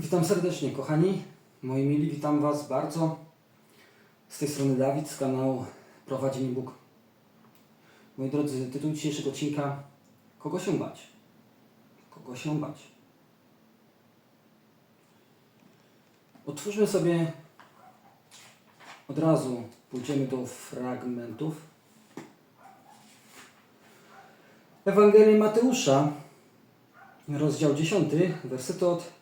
Witam serdecznie, kochani. Moi mili, witam Was bardzo. Z tej strony Dawid z kanału Prowadzi Bóg. Moi drodzy, tytuł dzisiejszego odcinka Kogo się bać? Kogo się bać? Otwórzmy sobie od razu, pójdziemy do fragmentów. Ewangelii Mateusza, rozdział 10, wersety od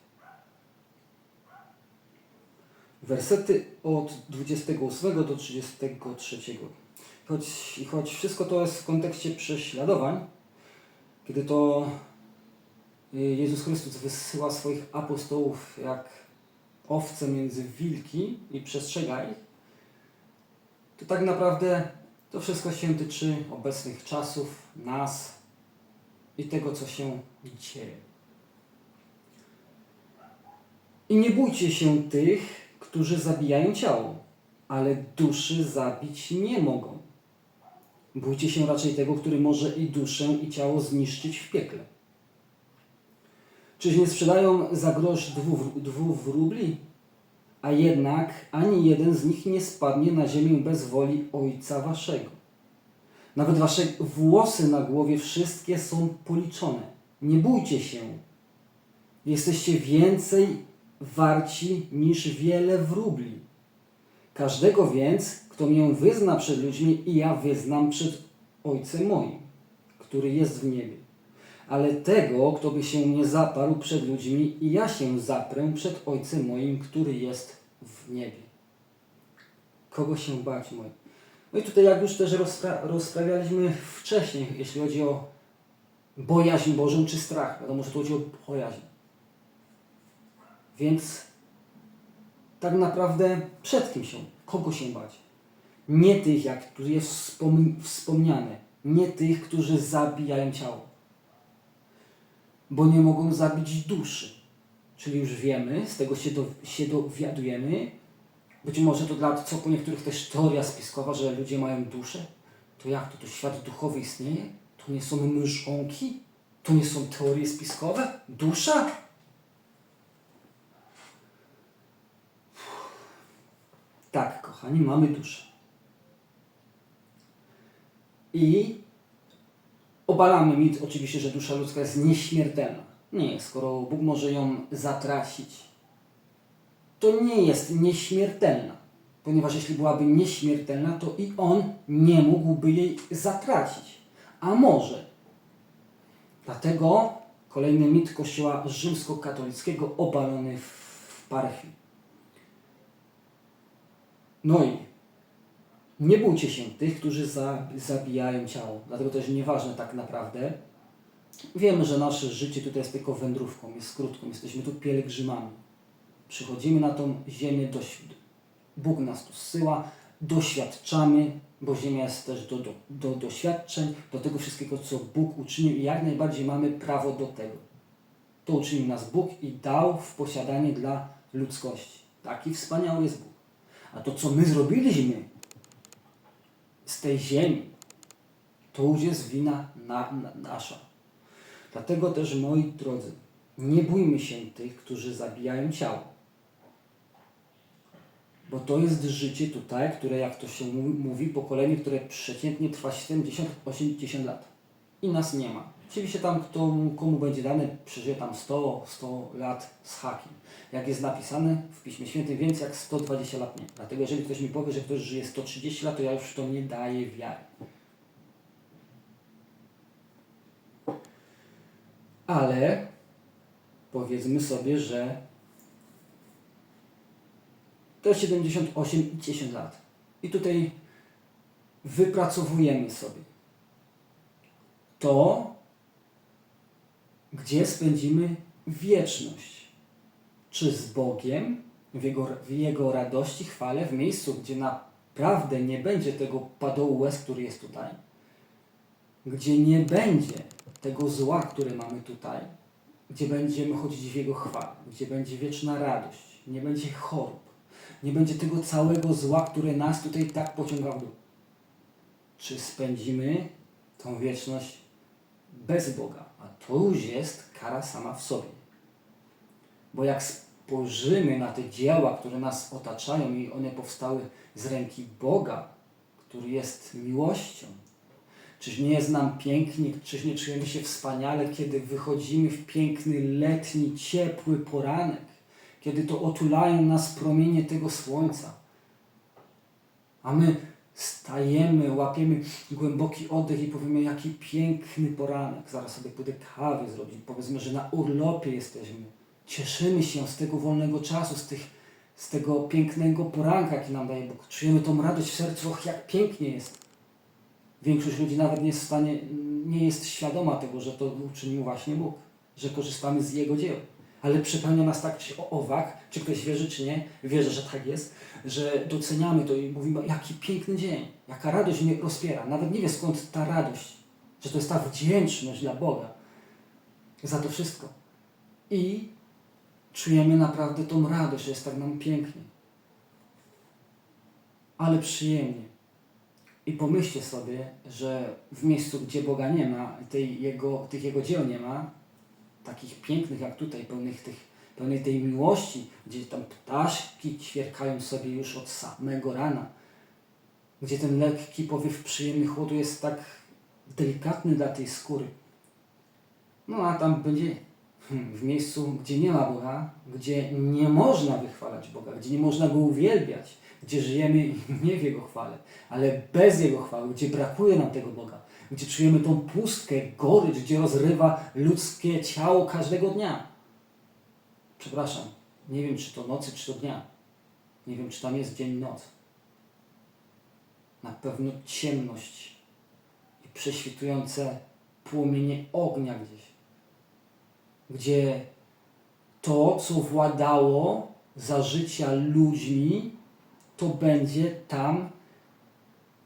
Wersety od 28 do 33. Choć, choć wszystko to jest w kontekście prześladowań, kiedy to y, Jezus Chrystus wysyła swoich apostołów jak owce między wilki i przestrzega ich, to tak naprawdę to wszystko się tyczy obecnych czasów, nas i tego, co się dzieje. I nie bójcie się tych, którzy zabijają ciało, ale duszy zabić nie mogą. Bójcie się raczej tego, który może i duszę, i ciało zniszczyć w piekle. Czyż nie sprzedają za grosz dwóch, dwóch wróbli? A jednak ani jeden z nich nie spadnie na ziemię bez woli Ojca Waszego. Nawet Wasze włosy na głowie wszystkie są policzone. Nie bójcie się. Jesteście więcej warci niż wiele wróbli. Każdego więc, kto mię wyzna przed ludźmi, i ja wyznam przed Ojcem moim, który jest w niebie. Ale tego, kto by się nie zaparł przed ludźmi, i ja się zaprę przed Ojcem moim, który jest w niebie. Kogo się bać, moi? No i tutaj, jak już też rozpra rozprawialiśmy wcześniej, jeśli chodzi o bojaźń Bożą czy strach. Wiadomo, że tu chodzi o bojaźń. Więc tak naprawdę przed kim się, kogo się bać? Nie tych, jak tu jest wspom wspomniane, nie tych, którzy zabijają ciało, bo nie mogą zabić duszy. Czyli już wiemy, z tego się, do, się dowiadujemy, być może to dla co po niektórych też teoria spiskowa, że ludzie mają duszę. To jak to? To świat duchowy istnieje? To nie są mrzonki? To nie są teorie spiskowe? Dusza? Tak, kochani, mamy duszę. I obalamy mit oczywiście, że dusza ludzka jest nieśmiertelna. Nie, skoro Bóg może ją zatracić, to nie jest nieśmiertelna. Ponieważ jeśli byłaby nieśmiertelna, to i On nie mógłby jej zatracić. A może. Dlatego kolejny mit Kościoła rzymskokatolickiego obalony w parfii. No i nie bójcie się tych, którzy za, zabijają ciało. Dlatego też nieważne tak naprawdę. Wiemy, że nasze życie tutaj jest tylko wędrówką, jest krótką, jesteśmy tu pielgrzymami. Przychodzimy na tą ziemię, do, Bóg nas tu zsyła, doświadczamy, bo ziemia jest też do, do, do doświadczeń, do tego wszystkiego, co Bóg uczynił i jak najbardziej mamy prawo do tego. To uczynił nas Bóg i dał w posiadanie dla ludzkości. Taki wspaniały jest Bóg. A to, co my zrobiliśmy z tej ziemi, to już jest wina na, na, nasza. Dlatego też, moi drodzy, nie bójmy się tych, którzy zabijają ciało. Bo to jest życie tutaj, które, jak to się mówi, pokolenie, które przeciętnie trwa 70-80 lat. I nas nie ma. Oczywiście tam, kto, komu będzie dane, przeżyje tam 100, 100 lat z hakiem. Jak jest napisane w Piśmie Świętym, więcej jak 120 lat nie. Dlatego jeżeli ktoś mi powie, że ktoś żyje 130 lat, to ja już to nie daję wiary. Ale powiedzmy sobie, że to jest 78 i 10 lat. I tutaj wypracowujemy sobie to, gdzie spędzimy wieczność. Czy z Bogiem, w Jego, w Jego radości, chwale, w miejscu, gdzie naprawdę nie będzie tego padołu łez, który jest tutaj, gdzie nie będzie tego zła, które mamy tutaj, gdzie będziemy chodzić w Jego chwale, gdzie będzie wieczna radość, nie będzie chorób, nie będzie tego całego zła, które nas tutaj tak pociąga w dół. Czy spędzimy tą wieczność bez Boga? A to już jest kara sama w sobie. Bo jak spojrzymy na te dzieła, które nas otaczają i one powstały z ręki Boga, który jest miłością, czyż nie jest nam pięknie, czyż nie czujemy się wspaniale, kiedy wychodzimy w piękny, letni, ciepły poranek, kiedy to otulają nas promienie tego słońca, a my stajemy, łapiemy głęboki oddech i powiemy, jaki piękny poranek. Zaraz sobie pójdę kawy zrobić. Powiedzmy, że na urlopie jesteśmy. Cieszymy się z tego wolnego czasu, z, tych, z tego pięknego poranka, jaki nam daje Bóg. Czujemy tą radość w sercu, och, jak pięknie jest. Większość ludzi nawet nie jest w stanie, nie jest świadoma tego, że to uczynił właśnie Bóg, że korzystamy z Jego dzieł. Ale przepełnia nas tak o- owak, czy ktoś wierzy, czy nie, wierzę, że tak jest, że doceniamy to i mówimy, jaki piękny dzień, jaka radość mnie rozpiera. Nawet nie wie skąd ta radość, że to jest ta wdzięczność dla Boga za to wszystko. I czujemy naprawdę tą radość, że jest tak nam pięknie. Ale przyjemnie. I pomyślcie sobie, że w miejscu, gdzie Boga nie ma, tej jego, tych Jego dzieł nie ma, takich pięknych jak tutaj, pełnych, tych, pełnej tej miłości, gdzie tam ptaszki ćwierkają sobie już od samego rana, gdzie ten lekki powiew przyjemny chłodu jest tak delikatny dla tej skóry. No a tam będzie w miejscu, gdzie nie ma Boga, gdzie nie można wychwalać Boga, gdzie nie można Go uwielbiać, gdzie żyjemy nie w Jego chwale, ale bez Jego chwały, gdzie brakuje nam tego Boga, gdzie czujemy tą pustkę, gorycz, gdzie rozrywa ludzkie ciało każdego dnia. Przepraszam, nie wiem czy to nocy, czy to dnia. Nie wiem czy tam jest dzień, noc. Na pewno ciemność i prześwitujące płomienie ognia gdzieś. Gdzie to, co władało za życia ludźmi, to będzie tam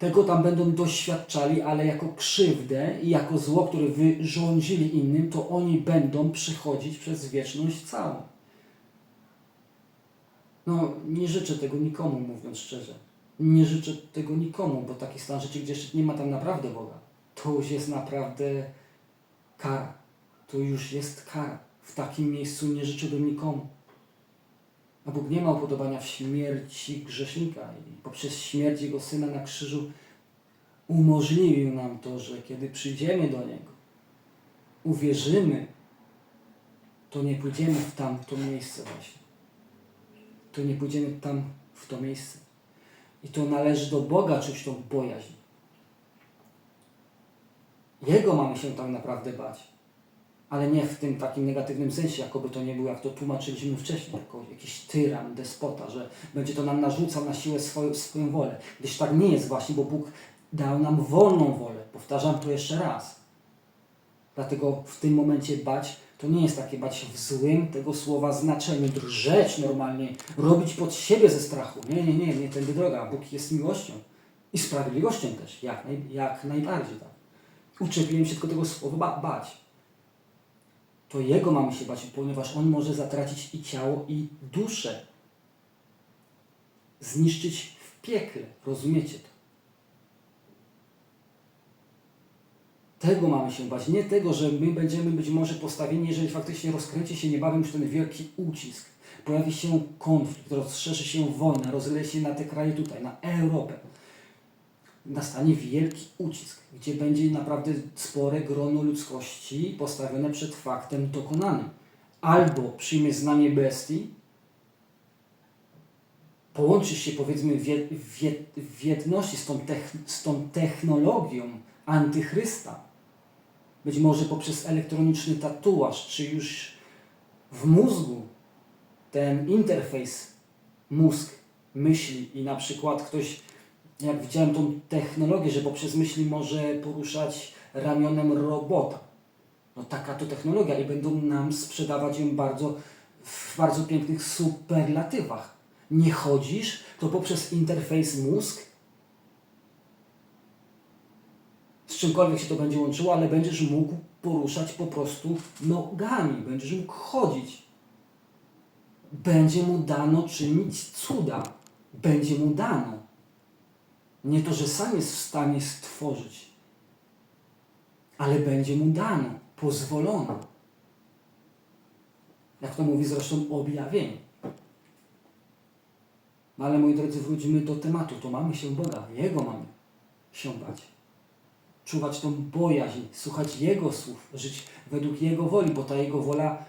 tego tam będą doświadczali, ale jako krzywdę i jako zło, które wyrządzili innym, to oni będą przychodzić przez wieczność całą. No, nie życzę tego nikomu, mówiąc szczerze. Nie życzę tego nikomu, bo taki stan życia, gdzie nie ma tam naprawdę Boga, to już jest naprawdę kara. To już jest kara. W takim miejscu nie życzyłbym nikomu. A Bóg nie ma upodobania w śmierci grzesznika i poprzez śmierć Jego Syna na krzyżu umożliwił nam to, że kiedy przyjdziemy do Niego, uwierzymy, to nie pójdziemy w tamto miejsce właśnie. To nie pójdziemy tam w to miejsce. I to należy do Boga czuć tą bojaźń. Jego mamy się tak naprawdę bać ale nie w tym takim negatywnym sensie, jakoby to nie było, jak to tłumaczyliśmy wcześniej, jako jakiś tyran, despota, że będzie to nam narzucał na siłę swoją, swoją wolę. Gdyż tak nie jest właśnie, bo Bóg dał nam wolną wolę. Powtarzam to jeszcze raz. Dlatego w tym momencie bać to nie jest takie bać w złym tego słowa znaczeniu, drżeć normalnie, robić pod siebie ze strachu. Nie, nie, nie, nie tędy droga. Bóg jest miłością i sprawiedliwością też, jak, naj, jak najbardziej tak. Uczepiłem się tylko tego słowa ba bać to Jego mamy się bać, ponieważ On może zatracić i ciało, i duszę. Zniszczyć w piekle. Rozumiecie to? Tego mamy się bać, nie tego, że my będziemy być może postawieni, jeżeli faktycznie rozkręci się niebawem już ten wielki ucisk. Pojawi się konflikt, rozszerzy się wojna, rozleje się na te kraje tutaj, na Europę nastanie wielki ucisk, gdzie będzie naprawdę spore grono ludzkości postawione przed faktem dokonanym. Albo przyjmie znanie bestii, połączy się powiedzmy w, w, w jedności z tą, z tą technologią antychrysta, być może poprzez elektroniczny tatuaż, czy już w mózgu ten interfejs mózg myśli i na przykład ktoś jak widziałem tą technologię, że poprzez myśli może poruszać ramionem robota. No taka to technologia i będą nam sprzedawać ją bardzo, w bardzo pięknych superlatywach. Nie chodzisz, to poprzez interfejs mózg z czymkolwiek się to będzie łączyło, ale będziesz mógł poruszać po prostu nogami, będziesz mógł chodzić. Będzie mu dano czynić cuda. Będzie mu dano. Nie to, że sam jest w stanie stworzyć, ale będzie mu dano, pozwolono. Jak to mówi zresztą objawienie. No ale moi drodzy, wróćmy do tematu. To mamy się Boga, Jego mamy się bać. Czuwać tą bojaźń, słuchać Jego słów, żyć według Jego woli, bo ta Jego wola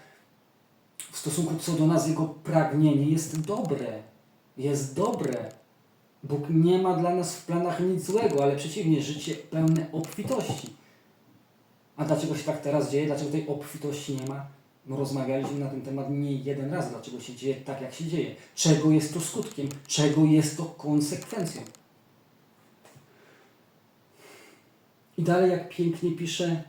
w stosunku co do nas, Jego pragnienie jest dobre. Jest dobre. Bóg nie ma dla nas w planach nic złego, ale przeciwnie, życie pełne obfitości. A dlaczego się tak teraz dzieje? Dlaczego tej obfitości nie ma? No rozmawialiśmy na ten temat nie jeden raz, dlaczego się dzieje tak, jak się dzieje. Czego jest to skutkiem? Czego jest to konsekwencją? I dalej, jak pięknie pisze,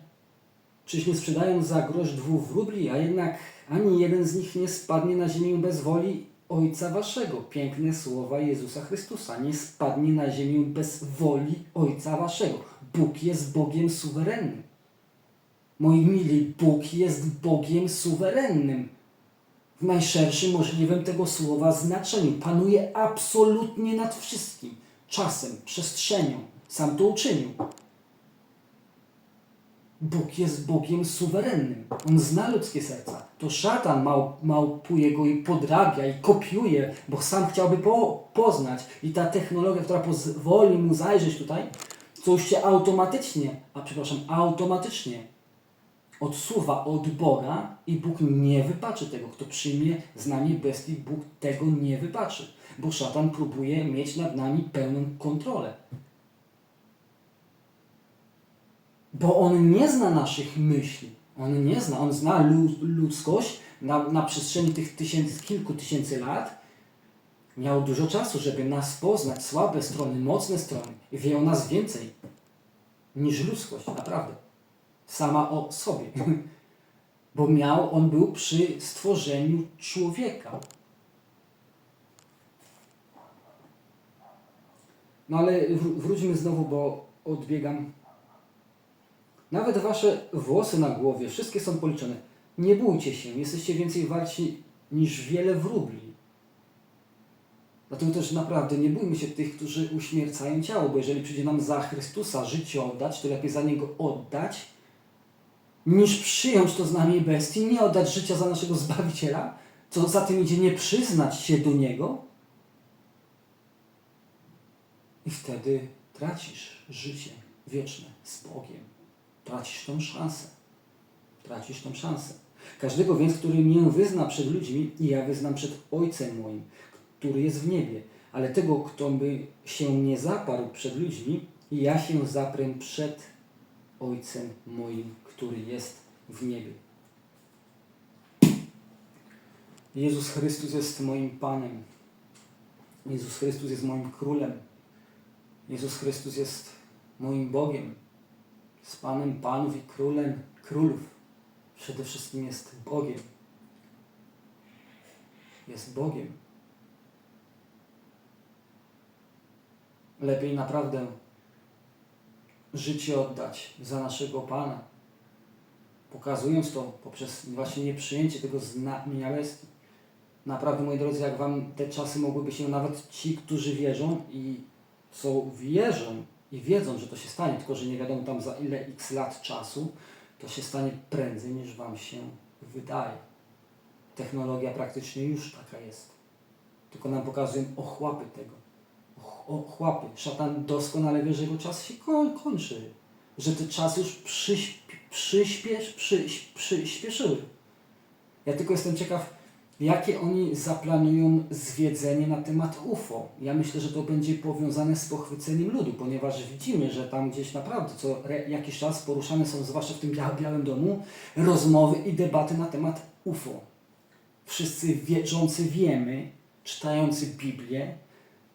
czyż nie sprzedają za grosz dwóch wróbli, a jednak ani jeden z nich nie spadnie na ziemię bez woli Ojca Waszego. Piękne słowa Jezusa Chrystusa. Nie spadnie na ziemię bez woli Ojca Waszego. Bóg jest Bogiem suwerennym. Moi mili, Bóg jest Bogiem suwerennym. W najszerszym możliwym tego słowa znaczeniu. Panuje absolutnie nad wszystkim. Czasem, przestrzenią. Sam to uczynił. Bóg jest Bogiem suwerennym. On zna ludzkie serca. To szatan mał, małpuje go i podrabia i kopiuje, bo sam chciałby po, poznać. I ta technologia, która pozwoli mu zajrzeć tutaj, coś się automatycznie, a przepraszam, automatycznie odsuwa od Boga i Bóg nie wypaczy tego. Kto przyjmie znanie bestii, Bóg tego nie wypaczy. Bo szatan próbuje mieć nad nami pełną kontrolę. Bo on nie zna naszych myśli. On nie zna. On zna lu- ludzkość na, na przestrzeni tych tysięcy, kilku tysięcy lat. Miał dużo czasu, żeby nas poznać, słabe strony, mocne strony. Wie o nas więcej niż ludzkość, naprawdę. Sama o sobie. Bo miał, on był przy stworzeniu człowieka. No ale wró- wróćmy znowu, bo odbiegam. Nawet wasze włosy na głowie, wszystkie są policzone. Nie bójcie się, jesteście więcej warci niż wiele wróbli. Dlatego też naprawdę nie bójmy się tych, którzy uśmiercają ciało, bo jeżeli przyjdzie nam za Chrystusa życie oddać, to lepiej za Niego oddać, niż przyjąć to znamię bestii, nie oddać życia za naszego Zbawiciela, co za tym idzie nie przyznać się do Niego. I wtedy tracisz życie wieczne z Bogiem. Tracisz tą szansę. Tracisz tą szansę. Każdego więc, który mnie wyzna przed ludźmi, i ja wyznam przed Ojcem moim, który jest w niebie. Ale tego, kto by się nie zaparł przed ludźmi, ja się zaprę przed Ojcem moim, który jest w niebie. Jezus Chrystus jest moim Panem. Jezus Chrystus jest moim Królem. Jezus Chrystus jest moim Bogiem. Z Panem Panów i Królem Królów. Przede wszystkim jest Bogiem. Jest Bogiem. Lepiej naprawdę życie oddać za naszego Pana, pokazując to poprzez właśnie nieprzyjęcie tego znamienia bestii. Naprawdę, moi drodzy, jak Wam te czasy mogłyby się nawet ci, którzy wierzą i są wierzą i wiedzą, że to się stanie, tylko że nie wiadomo tam za ile x lat czasu, to się stanie prędzej niż Wam się wydaje. Technologia praktycznie już taka jest. Tylko nam pokazują ochłapy tego ochłapy. Szatan doskonale wie, że jego czas się ko- kończy. Że te czasy już przyśp- przyspiesz, przy, przyspieszyły. Ja tylko jestem ciekaw, jakie oni zaplanują zwiedzenie na temat UFO. Ja myślę, że to będzie powiązane z pochwyceniem ludu, ponieważ widzimy, że tam gdzieś naprawdę co jakiś czas poruszane są, zwłaszcza w tym Bia- Białym Domu, rozmowy i debaty na temat UFO. Wszyscy wierzący wiemy, czytający Biblię,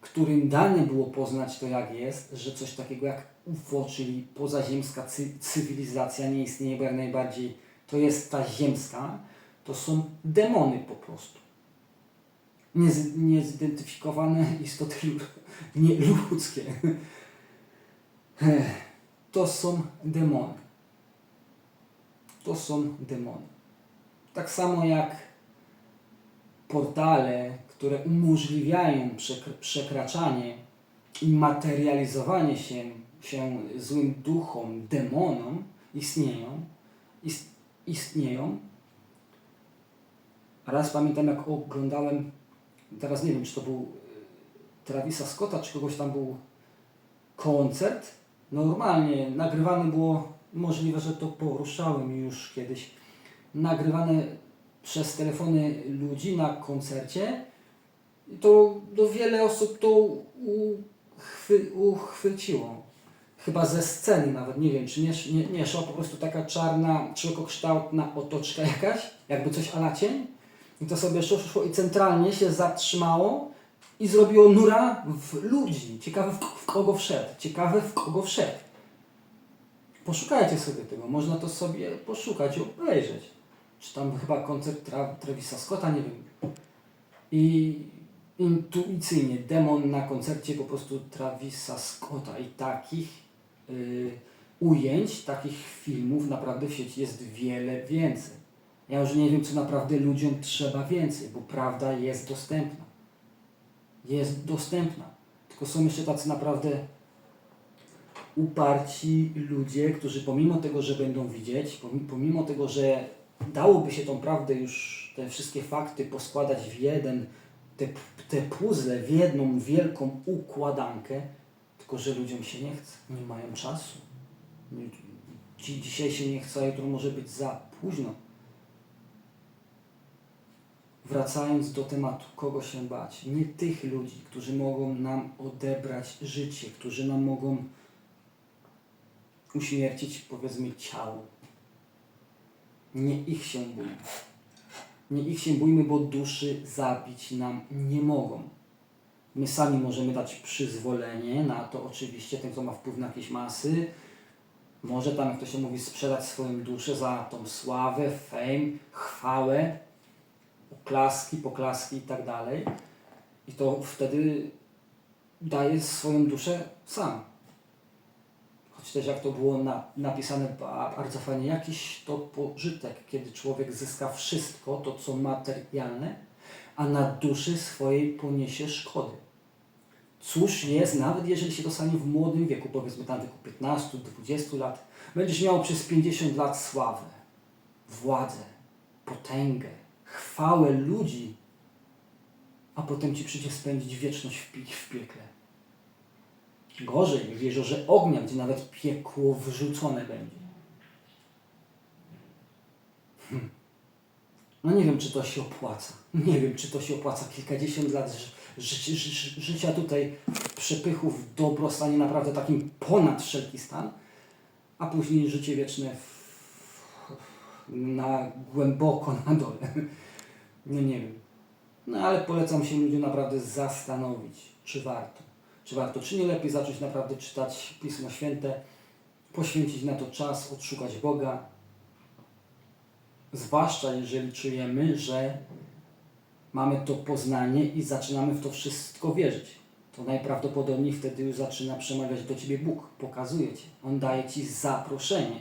którym dane było poznać to, jak jest, że coś takiego jak UFO, czyli pozaziemska cy cywilizacja nie istnieje, bo jak najbardziej to jest ta ziemska, to są demony po prostu. Niez niezidentyfikowane istoty nieludzkie. To są demony. To są demony. Tak samo jak portale, które umożliwiają przekr przekraczanie i materializowanie się, się złym duchom, demonom, istnieją, ist istnieją, raz pamiętam, jak oglądałem, teraz nie wiem, czy to był y, Travisa Scotta, czy kogoś tam był koncert. Normalnie nagrywane było, możliwe, że to poruszałem już kiedyś, nagrywane przez telefony ludzi na koncercie. To do wiele osób to uchwy, uchwyciło. Chyba ze sceny nawet, nie wiem, czy nie, nie, nie szła po prostu taka czarna, szerokokształtna otoczka jakaś, jakby coś ala cień. I to sobie szło, szło i centralnie się zatrzymało i zrobiło nura w ludzi. Ciekawe w, kogo wszedł. Ciekawe w kogo wszedł. Poszukajcie sobie tego, można to sobie poszukać i obejrzeć. Czy tam chyba koncert Tra Travisa Scotta, nie wiem. I intuicyjnie demon na koncercie po prostu Travisa Scotta i takich y, ujęć, takich filmów naprawdę w sieci jest wiele więcej. Ja już nie wiem, co naprawdę ludziom trzeba więcej, bo prawda jest dostępna. Jest dostępna. Tylko są jeszcze tacy naprawdę uparci ludzie, którzy pomimo tego, że będą widzieć, pomi- pomimo tego, że dałoby się tą prawdę już, te wszystkie fakty poskładać w jeden, te, te puzzle w jedną wielką układankę, tylko że ludziom się nie chce, nie mają czasu. Ci dzisiaj się nie chce, a jutro może być za późno. Wracając do tematu, kogo się bać? Nie tych ludzi, którzy mogą nam odebrać życie, którzy nam mogą uśmiercić, powiedzmy, ciało. Nie ich się bójmy. Nie ich się bójmy, bo duszy zabić nam nie mogą. My sami możemy dać przyzwolenie na to, oczywiście, ten, kto ma wpływ na jakieś masy, może tam, jak to się mówi, sprzedać swoją duszę za tą sławę, fame, chwałę, oklaski, poklaski i tak dalej. I to wtedy daje swoją duszę sam. Choć też jak to było na, napisane ba- bardzo fajnie, jakiś to pożytek, kiedy człowiek zyska wszystko, to co materialne, a na duszy swojej poniesie szkody. Cóż jest, nawet jeżeli się dostanie w młodym wieku, powiedzmy tam wieku 15-20 lat, będziesz miał przez 50 lat sławę, władzę, potęgę, chwałę ludzi, a potem ci przyjdzie spędzić wieczność w, pi- w piekle. Gorzej, w jeziorze ognia, gdzie nawet piekło wrzucone będzie. Hm. No nie wiem, czy to się opłaca. Nie wiem, czy to się opłaca. Kilkadziesiąt lat ży ży ży życia tutaj w przepychu, w dobrostanie naprawdę takim ponad wszelki stan, a później życie wieczne w, na głęboko na dole. No nie wiem. No ale polecam się ludziom naprawdę zastanowić, czy warto. Czy warto, czy nie lepiej zacząć naprawdę czytać Pismo Święte, poświęcić na to czas, odszukać Boga. Zwłaszcza jeżeli czujemy, że mamy to poznanie i zaczynamy w to wszystko wierzyć. To najprawdopodobniej wtedy już zaczyna przemawiać do Ciebie Bóg, pokazuje Ci. On daje Ci zaproszenie,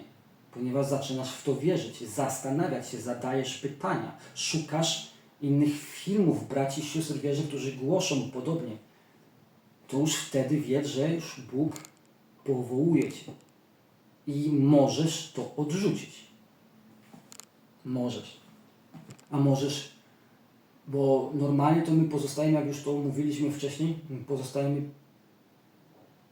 ponieważ zaczynasz w to wierzyć, zastanawiać się, zadajesz pytania, szukasz innych filmów, braci i sióstr wierzy, którzy głoszą podobnie. To już wtedy wiedz, że już Bóg powołuje Cię i możesz to odrzucić. Możesz. A możesz bo normalnie to my pozostajemy, jak już to mówiliśmy wcześniej, pozostajemy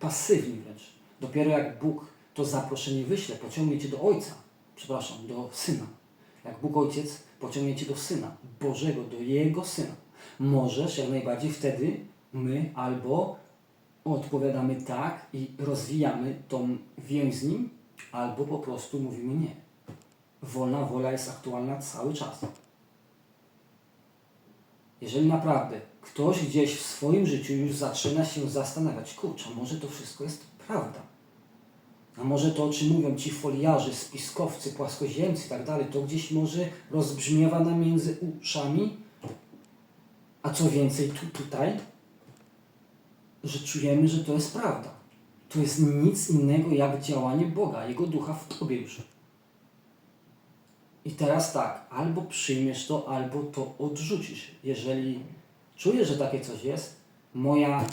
pasywni wręcz. Dopiero jak Bóg to zaproszenie wyśle, pociągnie Cię do Ojca, przepraszam, do Syna. Jak Bóg Ojciec pociągnie Cię do Syna, Bożego, do Jego Syna. Możesz jak najbardziej wtedy my albo odpowiadamy tak i rozwijamy tą więź z Nim, albo po prostu mówimy nie. Wolna wola jest aktualna cały czas. Jeżeli naprawdę ktoś gdzieś w swoim życiu już zaczyna się zastanawiać, kurczę, może to wszystko jest prawda. A może to, o czym mówią ci foliarze, spiskowcy, płaskoziemcy i tak dalej, to gdzieś może rozbrzmiewa nam między uszami. A co więcej, tu, tutaj, że czujemy, że to jest prawda. To jest nic innego jak działanie Boga, Jego ducha w tobie już. I teraz tak, albo przyjmiesz to, albo to odrzucisz. Jeżeli czujesz, że takie coś jest, moja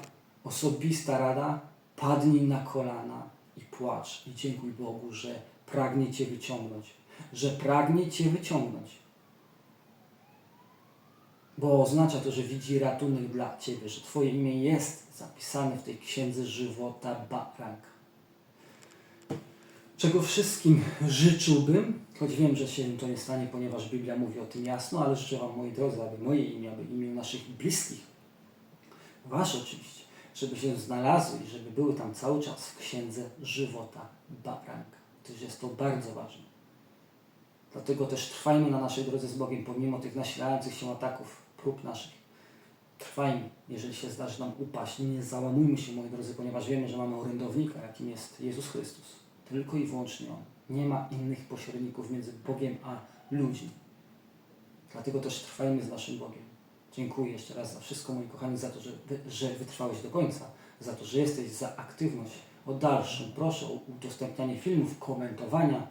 osobista rada, padnij na kolana płacz i dziękuj Bogu, że pragnie Cię wyciągnąć. Że pragnie Cię wyciągnąć. bo oznacza to, że widzi ratunek dla Ciebie, że Twoje imię jest zapisane w tej księdze żywota baranka. Czego wszystkim życzyłbym, choć wiem, że się to nie stanie, ponieważ Biblia mówi o tym jasno, ale życzę Wam, moi drodzy, aby moje imię, aby imię naszych bliskich, Wasze oczywiście, żeby się znalazły i żeby były tam cały czas w księdze żywota baranka. Gdyż jest to bardzo ważne. Dlatego też trwajmy na naszej drodze z Bogiem, pomimo tych nasilających się ataków, prób naszych. Trwajmy, jeżeli się zdarzy nam upaść. Nie załamujmy się, moi drodzy, ponieważ wiemy, że mamy orędownika, jakim jest Jezus Chrystus. Tylko i wyłącznie On. Nie ma innych pośredników między Bogiem a ludźmi. Dlatego też trwajmy z naszym Bogiem. Dziękuję jeszcze raz za wszystko, moi kochani, za to, że, że wytrwałeś do końca, za to, że jesteś, za aktywność. O dalszym proszę o udostępnianie filmów, komentowania.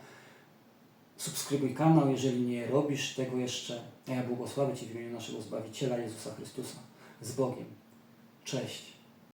Subskrybuj kanał, jeżeli nie robisz tego jeszcze. A ja błogosławię Ci w imieniu naszego Zbawiciela Jezusa Chrystusa. Z Bogiem. Cześć.